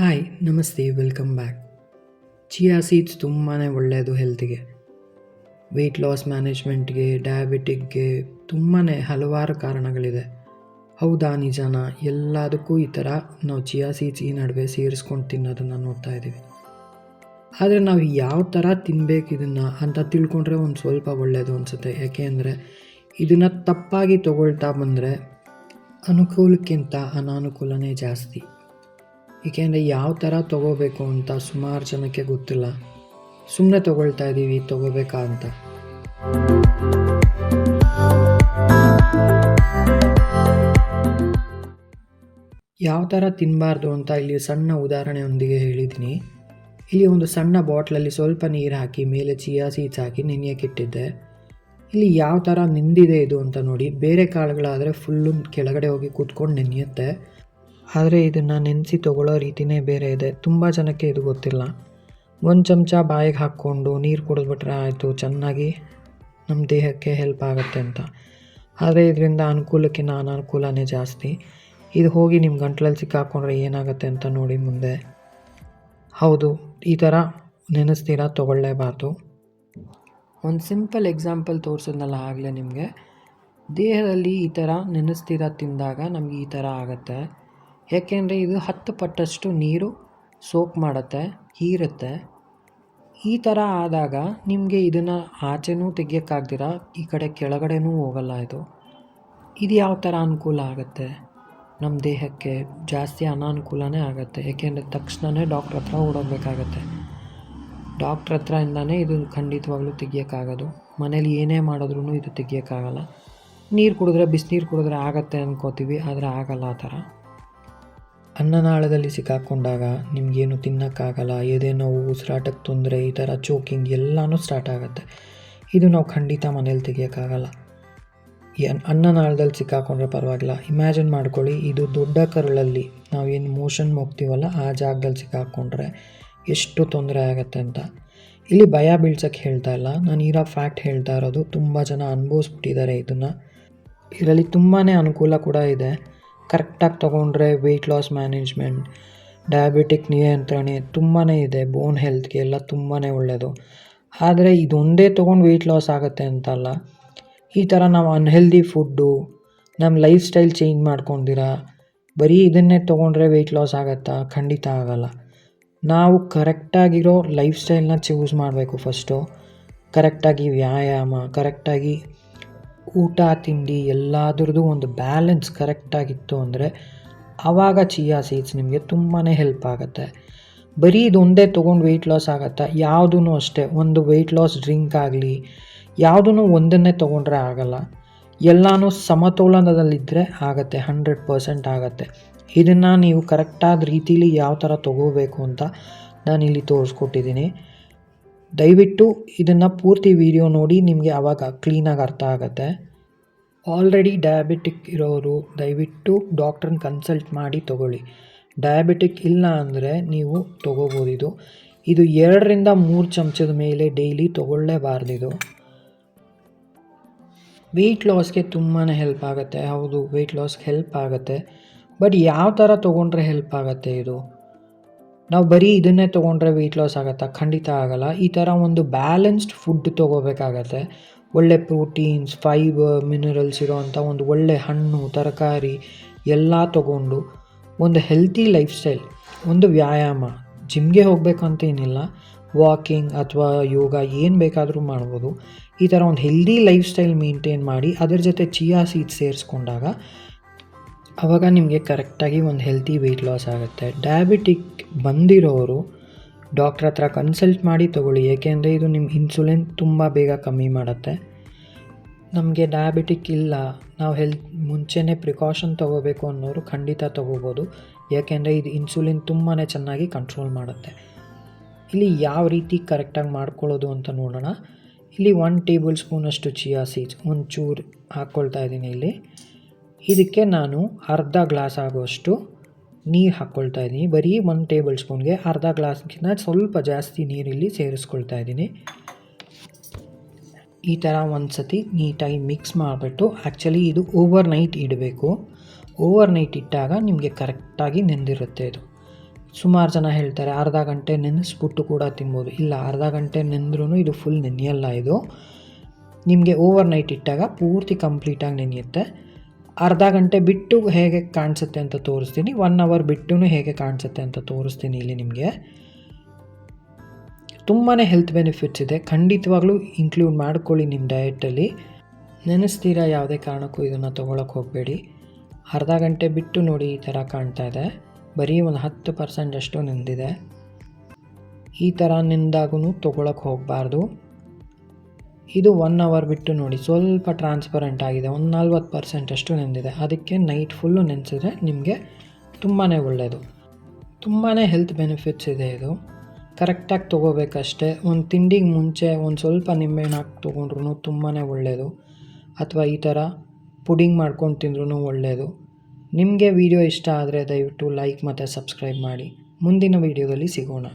Hi ನಮಸ್ತೆ welcome back chia seeds ತುಂಬಾ ಒಳ್ಳೆಯದು ಹೆಲ್ತಿಗೆ ವೆಯ್ಟ್ ಲಾಸ್ ಮ್ಯಾನೇಜ್ಮೆಂಟ್ಗೆ ಡಯಾಬಿಟಿಕ್ಗೆ ತುಂಬಾ ಹಲವಾರು ಕಾರಣಗಳಿದೆ. ಹೌದಾ, ನಿಜಾನ? ಎಲ್ಲದಕ್ಕೂ ಈ ಥರ ನಾವು ಚಿಯಾ ಸೀಡ್ಸ್ ಈ ನಡುವೆ ಸೇರಿಸ್ಕೊಂಡು ತಿನ್ನೋದನ್ನು ನೋಡ್ತಾ ಇದ್ದೀವಿ. ಆದರೆ ನಾವು ಯಾವ ಥರ ತಿನ್ಬೇಕು ಇದನ್ನು ಅಂತ ತಿಳ್ಕೊಂಡ್ರೆ ಒಂದು ಸ್ವಲ್ಪ ಒಳ್ಳೆಯದು ಅನಿಸುತ್ತೆ. ಯಾಕೆ ಅಂದರೆ ಇದನ್ನು ತಪ್ಪಾಗಿ ತಗೊಳ್ತಾ ಬಂದರೆ ಅನುಕೂಲಕ್ಕಿಂತ ಅನಾನುಕೂಲನೇ ಜಾಸ್ತಿ. ಏಕೆಂದರೆ ಯಾವ ಥರ ತೊಗೋಬೇಕು ಅಂತ ಸುಮಾರು ಜನಕ್ಕೆ ಗೊತ್ತಿಲ್ಲ. ಸುಮ್ಮನೆ ತೊಗೊಳ್ತಾ ಇದ್ದೀವಿ ತೊಗೋಬೇಕಾ ಅಂತ. ಯಾವ ಥರ ತಿನ್ನಬಾರ್ದು ಅಂತ ಇಲ್ಲಿ ಸಣ್ಣ ಉದಾಹರಣೆಯೊಂದಿಗೆ ಹೇಳಿದ್ದೀನಿ. ಇಲ್ಲಿ ಒಂದು ಸಣ್ಣ ಬಾಟ್ಲಲ್ಲಿ ಸ್ವಲ್ಪ ನೀರು ಹಾಕಿ, ಮೇಲೆ ಚಿಯಾ ಸೀಡ್ಸ್ ಹಾಕಿ ನೆನೆಯಕ್ಕಿಟ್ಟಿದ್ದೆ ಇಲ್ಲಿ ಯಾವ ಥರ ನಿಂದಿದೆ ಇದು ಅಂತ ನೋಡಿ, ಬೇರೆ ಕಾಳುಗಳಾದರೆ ಫುಲ್ಲು ಕೆಳಗಡೆ ಹೋಗಿ ಕೂತ್ಕೊಂಡು ನೆನೆಯುತ್ತೆ. ಆದರೆ ಇದನ್ನು ನೆನೆಸಿ ತೊಗೊಳ್ಳೋ ರೀತಿನೇ ಬೇರೆ ಇದೆ. ತುಂಬ ಜನಕ್ಕೆ ಇದು ಗೊತ್ತಿಲ್ಲ. ಒಂದು ಚಮಚ ಬಾಯಿಗೆ ಹಾಕ್ಕೊಂಡು ನೀರು ಕುಡಿದ್ಬಿಟ್ರೆ ಆಯಿತು, ಚೆನ್ನಾಗಿ ನಮ್ಮ ದೇಹಕ್ಕೆ ಹೆಲ್ಪ್ ಆಗುತ್ತೆ ಅಂತ. ಆದರೆ ಇದರಿಂದ ಅನುಕೂಲಕ್ಕಿಂತ ಅನಾನುಕೂಲನೇ ಜಾಸ್ತಿ. ಇದು ಹೋಗಿ ನಿಮ್ಮ ಗಂಟ್ಲಲ್ಲಿ ಸಿಕ್ಕಾಕೊಂಡ್ರೆ ಏನಾಗುತ್ತೆ ಅಂತ ನೋಡಿ ಮುಂದೆ. ಹೌದು, ಈ ಥರ ನೆನೆಸ್ತೀರಾ ತೊಗೊಳ್ಳೇಬಾರ್ದು. ಒಂದು ಸಿಂಪಲ್ ಎಕ್ಸಾಂಪಲ್ ತೋರಿಸಿದ್ನಲ್ಲ ಆಗಲೇ ನಿಮಗೆ. ದೇಹದಲ್ಲಿ ಈ ಥರ ನೆನೆಸ್ತೀರಾ ತಿಂದಾಗ ನಮಗೆ ಈ ಥರ ಆಗುತ್ತೆ. ಯಾಕೆಂದರೆ ಇದು ಹತ್ತು ಪಟ್ಟಷ್ಟು ನೀರು ಸೋಕ್ ಮಾಡುತ್ತೆ, ಹೀರುತ್ತೆ. ಈ ಥರ ಆದಾಗ ನಿಮಗೆ ಇದನ್ನು ಆಚೆನೂ ತೆಗಿಯೋಕ್ಕಾಗ್ದಿರ, ಈ ಕಡೆ ಕೆಳಗಡೆನೂ ಹೋಗಲ್ಲ ಇದು. ಇದು ಯಾವ ಥರ ಅನುಕೂಲ ಆಗುತ್ತೆ? ನಮ್ಮ ದೇಹಕ್ಕೆ ಜಾಸ್ತಿ ಅನಾನುಕೂಲನೇ ಆಗುತ್ತೆ. ಏಕೆಂದರೆ ತಕ್ಷಣವೇ ಡಾಕ್ಟ್ರ್ ಹತ್ರ ಓಡೋಗ್ಬೇಕಾಗತ್ತೆ. ಡಾಕ್ಟ್ರ್ ಇಂದಾನೆ ಇದು ಖಂಡಿತವಾಗ್ಲೂ ತೆಗಿಯೋಕ್ಕಾಗೋದು. ಮನೇಲಿ ಏನೇ ಮಾಡಿದ್ರೂ ಇದು ತೆಗಿಯೋಕ್ಕಾಗಲ್ಲ. ನೀರು ಕುಡಿದ್ರೆ ಬಿಸಿನೀರು ಕುಡಿದ್ರೆ ಆಗತ್ತೆ ಅನ್ಕೋತೀವಿ, ಆದರೆ ಆಗಲ್ಲ ಆ ಥರ ಅನ್ನನಾಳದಲ್ಲಿ ಸಿಕ್ಕಾಕೊಂಡಾಗ ನಿಮಗೇನು ತಿನ್ನೋಕ್ಕಾಗಲ್ಲ, ಎದೆ ಉಸಿರಾಟಕ್ಕೆ ತೊಂದರೆ, ಈ ಥರ ಚೋಕಿಂಗ್ ಎಲ್ಲನೂ ಸ್ಟಾರ್ಟ್ ಆಗುತ್ತೆ. ಇದು ನಾವು ಖಂಡಿತ ಮನೇಲಿ ತೆಗಿಯೋಕ್ಕಾಗಲ್ಲ. ಅನ್ನನಾಳದಲ್ಲಿ ಸಿಕ್ಕಾಕೊಂಡ್ರೆ ಪರವಾಗಿಲ್ಲ. ಇಮ್ಯಾಜಿನ್ ಮಾಡ್ಕೊಳ್ಳಿ, ಇದು ದೊಡ್ಡ ಕರಳಲ್ಲಿ ನಾವು ಏನು ಮೋಷನ್ ಹೋಗ್ತೀವಲ್ಲ ಆ ಜಾಗದಲ್ಲಿ ಸಿಕ್ಕಾಕೊಂಡ್ರೆ ಎಷ್ಟು ತೊಂದರೆ ಆಗುತ್ತೆ ಅಂತ. ಇಲ್ಲಿ ಭಯ ಬೀಳ್ಸೋಕ್ಕೆ ಹೇಳ್ತಾ ಇಲ್ಲ. ನಾನು ಇರೋ ಫ್ಯಾಕ್ಟ್ ಹೇಳ್ತಾ ಇರೋದು, ತುಂಬ ಜನ ಅನುಭವಿಸ್ಬಿಟ್ಟಿದ್ದಾರೆ ಇದನ್ನು. ಇದರಲ್ಲಿ ತುಂಬಾ ಅನುಕೂಲ ಕೂಡ ಇದೆ. ಕರೆಕ್ಟಾಗಿ ತೊಗೊಂಡ್ರೆ ವೆಯ್ಟ್ ಲಾಸ್ ಮ್ಯಾನೇಜ್ಮೆಂಟ್ ಡಯಾಬಿಟಿಕ್ ನಿಯಂತ್ರಣೆ ತುಂಬಾ ಇದೆ ಬೋನ್ ಹೆಲ್ತ್ಗೆ ಎಲ್ಲ ತುಂಬಾ ಒಳ್ಳೆಯದು ಆದರೆ ಇದೊಂದೇ ತೊಗೊಂಡು ವೆಯ್ಟ್ ಲಾಸ್ ಆಗುತ್ತೆ ಅಂತಲ್ಲ ಈ ಥರ ನಾವು ಅನ್ಹೆಲ್ದಿ ಫುಡ್ಡು ನಮ್ಮ ಲೈಫ್ ಸ್ಟೈಲ್ ಚೇಂಜ್ ಮಾಡ್ಕೊಂಡಿರ, ಬರೀ ಇದನ್ನೇ ತೊಗೊಂಡ್ರೆ ವೆಯ್ಟ್ ಲಾಸ್ ಆಗುತ್ತಾ? ಖಂಡಿತ ಆಗಲ್ಲ. ನಾವು ಕರೆಕ್ಟಾಗಿರೋ ಲೈಫ್ ಸ್ಟೈಲ್ನ ಚೂಸ್ ಮಾಡಬೇಕು ಫಸ್ಟು ಕರೆಕ್ಟಾಗಿ ವ್ಯಾಯಾಮ, ಕರೆಕ್ಟಾಗಿ ಊಟ, ತಿಂಡಿ ಎಲ್ಲದ್ರದ್ದು ಒಂದು ಬ್ಯಾಲೆನ್ಸ್ ಕರೆಕ್ಟಾಗಿತ್ತು ಅಂದರೆ ಆವಾಗ ಚಿಯಾ ಸೀಡ್ಸ್ ನಿಮಗೆ ತುಂಬಾ ಹೆಲ್ಪ್ ಆಗುತ್ತೆ. ಬರೀ ಇದೊಂದೇ ತೊಗೊಂಡು ವೆಯ್ಟ್ ಲಾಸ್ ಆಗುತ್ತಾ? ಯಾವುದೂ ಅಷ್ಟೇ, ಒಂದು ವೆಯ್ಟ್ ಲಾಸ್ ಡ್ರಿಂಕ್ ಆಗಲಿ ಯಾವುದೂ ಒಂದನ್ನೇ ತೊಗೊಂಡ್ರೆ ಆಗಲ್ಲ. ಎಲ್ಲನೂ ಸಮತೋಲನದಲ್ಲಿದ್ದರೆ ಆಗುತ್ತೆ ಹಂಡ್ರೆಡ್ ಪರ್ಸೆಂಟ್ ಆಗುತ್ತೆ. ಇದನ್ನು ನೀವು ಕರೆಕ್ಟಾದ ರೀತಿಲಿ ಯಾವ ಥರ ತೊಗೋಬೇಕು ಅಂತ ನಾನು ಇಲ್ಲಿ ತೋರಿಸ್ಕೊಟ್ಟಿದ್ದೀನಿ. ದಯವಿಟ್ಟು ಇದನ್ನು ಪೂರ್ತಿ ವಿಡಿಯೋ ನೋಡಿ, ನಿಮಗೆ ಆವಾಗ ಕ್ಲೀನಾಗಿ ಅರ್ಥ ಆಗುತ್ತೆ. ಆಲ್ರೆಡಿ ಡಯಾಬಿಟಿಕ್ ಇರೋರು, ದಯವಿಟ್ಟು ಡಾಕ್ಟ್ರನ್ನ ಕನ್ಸಲ್ಟ್ ಮಾಡಿ ತೊಗೊಳ್ಳಿ. ಡಯಾಬಿಟಿಕ್ ಇಲ್ಲ ಅಂದರೆ ನೀವು ತೊಗೋಬೋದು ಇದು. ಇದು ಎರಡರಿಂದ ಮೂರು ಚಮಚದ ಮೇಲೆ ಡೈಲಿ ತೊಗೊಳ್ಳೇಬಾರ್ದಿದು ವೆಯ್ಟ್ ಲಾಸ್ಗೆ ತುಂಬಾ ಹೆಲ್ಪ್ ಆಗುತ್ತೆ. ಹೌದು ವೆಯ್ಟ್ ಲಾಸ್ಗೆ ಹೆಲ್ಪ್ ಆಗುತ್ತೆ. ಬಟ್ ಯಾವ ಥರ ತೊಗೊಂಡ್ರೆ ಹೆಲ್ಪ್ ಆಗುತ್ತೆ ಇದು? ನಾವು ಬರೀ ಇದನ್ನೇ ತೊಗೊಂಡ್ರೆ ವೆಯ್ಟ್ ಲಾಸ್ ಆಗುತ್ತಾ? ಖಂಡಿತ ಆಗಲ್ಲ. ಈ ಥರ ಒಂದು ಬ್ಯಾಲೆನ್ಸ್ಡ್ ಫುಡ್ ತೊಗೋಬೇಕಾಗತ್ತೆ. ಒಳ್ಳೆ ಪ್ರೋಟೀನ್ಸ್ ಫೈಬರ್ ಮಿನರಲ್ಸ್ ಇರೋವಂಥ ಒಂದು ಒಳ್ಳೆ ಹಣ್ಣು, ತರಕಾರಿ ಎಲ್ಲ ತೊಗೊಂಡು ಒಂದು ಹೆಲ್ತಿ ಲೈಫ್ ಸ್ಟೈಲ್ ಒಂದು ವ್ಯಾಯಾಮ. ಜಿಮ್ಗೆ ಹೋಗಬೇಕು ಅಂತ ಏನಿಲ್ಲ. ವಾಕಿಂಗ್ ಅಥವಾ ಯೋಗ ಏನು ಬೇಕಾದರೂ ಮಾಡ್ಬೋದು. ಈ ಥರ ಒಂದು ಹೆಲ್ದಿ ಲೈಫ್ ಸ್ಟೈಲ್ ಮೇಂಟೈನ್ ಮಾಡಿ ಅದ್ರ ಜೊತೆ ಚಿಯಾ ಸೀಡ್ ಸೇರಿಸ್ಕೊಂಡಾಗ ಆವಾಗ ನಿಮಗೆ ಕರೆಕ್ಟಾಗಿ ಒಂದು ಹೆಲ್ತಿ ವೆಯ್ಟ್ ಲಾಸ್ ಆಗುತ್ತೆ. ಡಯಾಬಿಟಿಕ್ ಬಂದಿರೋರು ಡಾಕ್ಟ್ರ್ ಹತ್ರ ಕನ್ಸಲ್ಟ್ ಮಾಡಿ ತೊಗೊಳ್ಳಿ. ಏಕೆಂದರೆ ಇದು ನಿಮ್ಮ ಇನ್ಸುಲಿನ್ ತುಂಬ ಬೇಗ ಕಮ್ಮಿ ಮಾಡುತ್ತೆ. ನಮಗೆ ಡಯಾಬಿಟಿಕ್ ಇಲ್ಲ. ನಾವು ಹೆಲ್ತ್ ಮುಂಚೆನೇ ಪ್ರಿಕಾಷನ್ ತೊಗೋಬೇಕು ಅನ್ನೋರು ಖಂಡಿತ ತೊಗೋಬೋದು. ಏಕೆಂದರೆ ಇದು ಇನ್ಸುಲಿನ್ ತುಂಬಾ ಚೆನ್ನಾಗಿ ಕಂಟ್ರೋಲ್ ಮಾಡುತ್ತೆ. ಇಲ್ಲಿ ಯಾವ ರೀತಿ ಕರೆಕ್ಟಾಗಿ ಮಾಡ್ಕೊಳ್ಳೋದು ಅಂತ ನೋಡೋಣ. ಇಲ್ಲಿ ಒನ್ ಟೇಬಲ್ ಸ್ಪೂನಷ್ಟು ಚಿಯಾ ಸೀಡ್ಸ್ ಒಂಚೂರು ಚೂರು ಹಾಕ್ಕೊಳ್ತಾ ಇದ್ದೀನಿ ಇಲ್ಲಿ. ಇದಕ್ಕೆ ನಾನು ಅರ್ಧ ಗ್ಲಾಸ್ ಆಗುವಷ್ಟು ನೀರು ಹಾಕ್ಕೊಳ್ತಾ ಇದ್ದೀನಿ. ಬರೀ ಒಂದು ಟೇಬಲ್ ಸ್ಪೂನ್ಗೆ ಅರ್ಧ ಗ್ಲಾಸ್ಗಿಂತ ಸ್ವಲ್ಪ ಜಾಸ್ತಿ ನೀರಿಲ್ಲಿ ಸೇರಿಸ್ಕೊಳ್ತಾ ಇದ್ದೀನಿ. ಈ ಥರ ಒಂದು ಸತಿ ನೀಟಾಗಿ ಮಿಕ್ಸ್ ಮಾಡಿಬಿಟ್ಟು ಆ್ಯಕ್ಚುಲಿ ಇದು ಓವರ್ ನೈಟ್ ಇಡಬೇಕು. ಓವರ್ ನೈಟ್ ಇಟ್ಟಾಗ ನಿಮಗೆ ಕರೆಕ್ಟಾಗಿ ನೆಂದಿರುತ್ತೆ ಇದು. ಸುಮಾರು ಜನ ಹೇಳ್ತಾರೆ ಅರ್ಧ ಗಂಟೆ ನೆನೆಸ್ಬಿಟ್ಟು ಕೂಡ ತಿನ್ಬೋದು. ಇಲ್ಲ, ಅರ್ಧ ಗಂಟೆ ನೆಂದ್ರೂ ಇದು ಫುಲ್ ನೆನೆಯಲ್ಲ ಇದು. ನಿಮಗೆ ಓವರ್ ನೈಟ್ ಇಟ್ಟಾಗ ಪೂರ್ತಿ ಕಂಪ್ಲೀಟಾಗಿ ನೆನೆಯುತ್ತೆ. ಅರ್ಧ ಗಂಟೆ ಬಿಟ್ಟು ಹೇಗೆ ಕಾಣಿಸುತ್ತೆ ಅಂತ ತೋರಿಸ್ತೀನಿ. ಒನ್ ಅವರ್ ಬಿಟ್ಟು ಹೇಗೆ ಕಾಣಿಸುತ್ತೆ ಅಂತ ತೋರಿಸ್ತೀನಿ ಇಲ್ಲಿ ನಿಮಗೆ. ತುಂಬಾ ಹೆಲ್ತ್ ಬೆನಿಫಿಟ್ಸ್ ಇದೆ. ಖಂಡಿತವಾಗ್ಲೂ ಇನ್ಕ್ಲೂಡ್ ಮಾಡ್ಕೊಳ್ಳಿ ನಿಮ್ಮ ಡಯಟಲ್ಲಿ ನೆನೆಸ್ತೀರಾ ಯಾವುದೇ ಕಾರಣಕ್ಕೂ ಇದನ್ನು ತೊಗೊಳಕ್ಕೆ ಹೋಗಬೇಡಿ. ಅರ್ಧ ಗಂಟೆ ಬಿಟ್ಟು ನೋಡಿ ಈ ಥರ ಕಾಣ್ತಾ ಇದೆ. ಬರೀ ಒಂದು ಹತ್ತು ಪರ್ಸೆಂಟ್ ಅಷ್ಟು ನೆಂದಿದೆ ಈ ಥರ ನಿಂದಾಗೂ ತೊಗೊಳಕ್ಕೆ ಹೋಗಬಾರ್ದು. ಇದು ಒನ್ ಅವರ್ ಬಿಟ್ಟು ನೋಡಿ, ಸ್ವಲ್ಪ ಟ್ರಾನ್ಸ್ಪರೆಂಟ್ ಆಗಿದೆ, ಒಂದು ನಲ್ವತ್ತು ಪರ್ಸೆಂಟ್ ಅಷ್ಟು ನೆಂದಿದೆ. ಅದಕ್ಕೆ ನೈಟ್ ಫುಲ್ಲು ನೆನೆಸಿದ್ರೆ ನಿಮಗೆ ತುಂಬಾ ಒಳ್ಳೆಯದು ತುಂಬಾ ಹೆಲ್ತ್ ಬೆನಿಫಿಟ್ಸ್ ಇದೆ ಇದು. ಕರೆಕ್ಟಾಗಿ ತೊಗೋಬೇಕಷ್ಟೇ. ಒಂದು ತಿಂಡಿಗೆ ಮುಂಚೆ ಒಂದು ಸ್ವಲ್ಪ ನಿಂಬೆಹಣ್ಣು ಹಾಕಿ ತೊಗೊಂಡ್ರು ತುಂಬಾ ಒಳ್ಳೆಯದು ಅಥವಾ ಈ ಥರ ಪುಡಿಂಗ್ ಮಾಡ್ಕೊಂಡು ತಿಂದ್ರೂ ಒಳ್ಳೆಯದು ನಿಮಗೆ ವಿಡಿಯೋ ಇಷ್ಟ ಆದರೆ ದಯವಿಟ್ಟು ಲೈಕ್ ಮತ್ತು ಸಬ್ಸ್ಕ್ರೈಬ್ ಮಾಡಿ. ಮುಂದಿನ ವೀಡಿಯೋದಲ್ಲಿ ಸಿಗೋಣ.